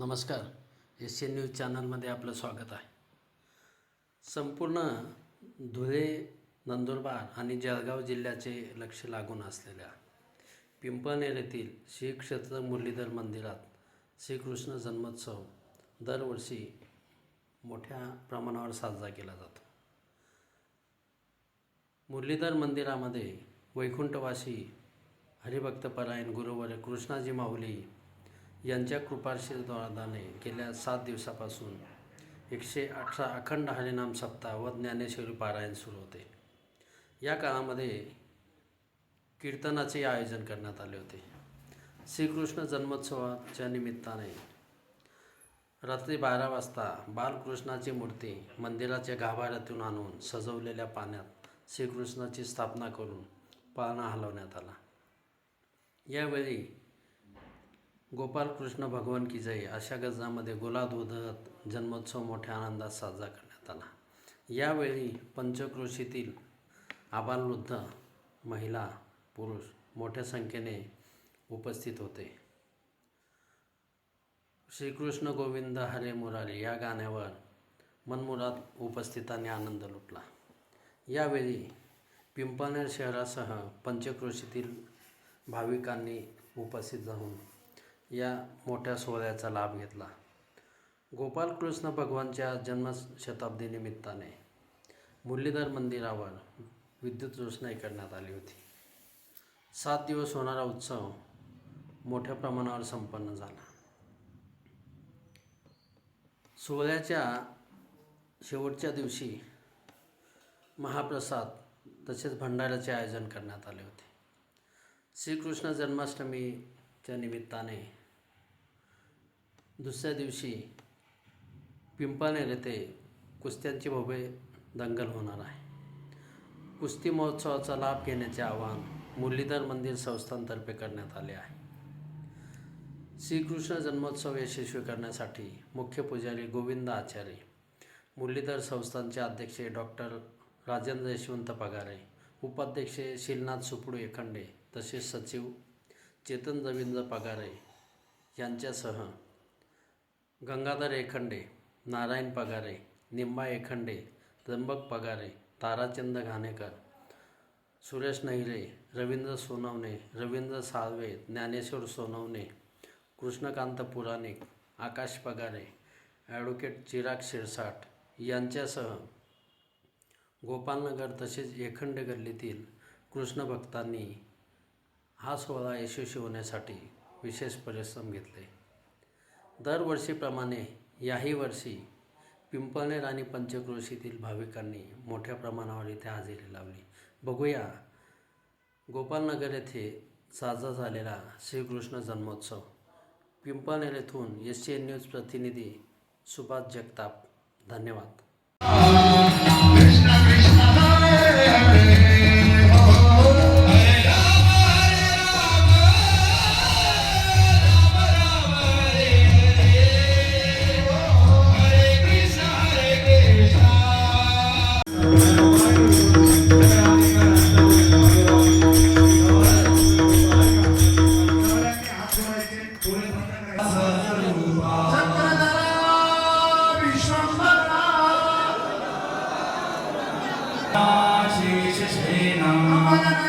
नमस्कार. S C news चॅनलमध्ये आपलं स्वागत आहे. संपूर्ण धुळे नंदुरबार आणि जळगाव जिल्ह्याचे लक्ष लागून असलेल्या पिंपळनेर येथील श्री क्षेत्र मुरलीधर मंदिरात श्रीकृष्ण जन्मोत्सव दरवर्षी मोठ्या प्रमाणावर साजरा केला जातो. मुरलीधर मंदिरामध्ये वैकुंठवासी हरिभक्तपरायण गुरुवर कृष्णाजी माऊली यांच्या कृपाशीर्वादाने गेल्या सात दिवसापासून एकशे अठरा अखंड हरिनाम सप्ताह व ज्ञानेश्वरी पारायण सुरू होते. या काळामध्ये कीर्तनाचे आयोजन करण्यात आले होते. श्रीकृष्ण जन्मोत्सवाच्या निमित्ताने रात्री बारा वाजता बालकृष्णाची मूर्ती मंदिराच्या गाभाऱ्यातून आणून सजवलेल्या पाण्यात श्रीकृष्णाची स्थापना करून पाळणा हलवण्यात आला. यावेळी गोपालकृष्ण भगवान की जय अशा गजरामध्ये गुलादोधत उधळत जन्मोत्सव मोठ्या आनंदात साजरा करण्यात आला. यावेळी पंचक्रोशीतील आबालवृद्ध महिला पुरुष मोठ्या संख्येने उपस्थित होते. श्रीकृष्ण गोविंद हरे मुरारी या गाण्यावर मनमुराद उपस्थितांनी आनंद लुटला. यावेळी पिंपळनेर शहरासह पंचक्रोशीतील भाविकांनी उपस्थित राहून या मोठ्या सोहळ्याचा लाभ घेतला. गोपालकृष्ण भगवानच्या जन्मशताब्दी निमित्ताने मुरलीधर मंदिरावर विद्युत रोषणाई करण्यात आली होती. सात दिवस होणारा उत्सव मोठ्या प्रमाणावर संपन्न झाला. सोहळ्याच्या शेवटच्या दिवशी महाप्रसाद तसेच भंडाऱ्याचे आयोजन करण्यात आले होते. श्रीकृष्ण जन्माष्टमी जन्माष्टमीच्या निमित्ताने दुसऱ्या दिवशी पिंपळनेर येथे कुस्त्यांची भव्य दंगल होणार आहे. कुस्ती महोत्सवाचा लाभ घेण्याचे आवाहन मुरलीधर मंदिर संस्थांतर्फे करण्यात आले आहे. श्रीकृष्ण जन्मोत्सव यशस्वी करण्यासाठी मुख्य पुजारी गोविंद आचार्य मुरलीधर संस्थांचे अध्यक्ष डॉक्टर राजेंद्र यशवंत पगारे उपाध्यक्ष शिलनाथ सुपडू एखंडे तसेच सचिव चेतन रवींद्र पगारे यांच्यासह गंगाधर एखंडे नारायण पगारे निंबा एखंडे त्र्यंबक पगारे ताराचंद घाणेकर सुरेश नहिरे रवींद्र सोनवणे रवींद्र साळवे ज्ञानेश्वर सोनवणे कृष्णकांत पुराणिक आकाश पगारे ॲडव्होकेट चिराग शिरसाट यांच्यासह गोपालनगर तसेच एखंड गल्लीतील कृष्ण भक्तांनी हा सोहळा यशस्वी होण्यासाठी विशेष परिश्रम घेतले. दरवर्षीप्रमाणे याही वर्षी पिंपळनेर आणि पंचक्रोशीतील भाविकांनी मोठ्या प्रमाणावर इथे हजेरी लावली. बघूया गोपालनगर येथे साजरा झालेला श्रीकृष्ण जन्मोत्सव. पिंपळनेर येथून एस सी एन न्यूज प्रतिनिधी सुभाष जगताप धन्यवाद. Jesus' name. Amen.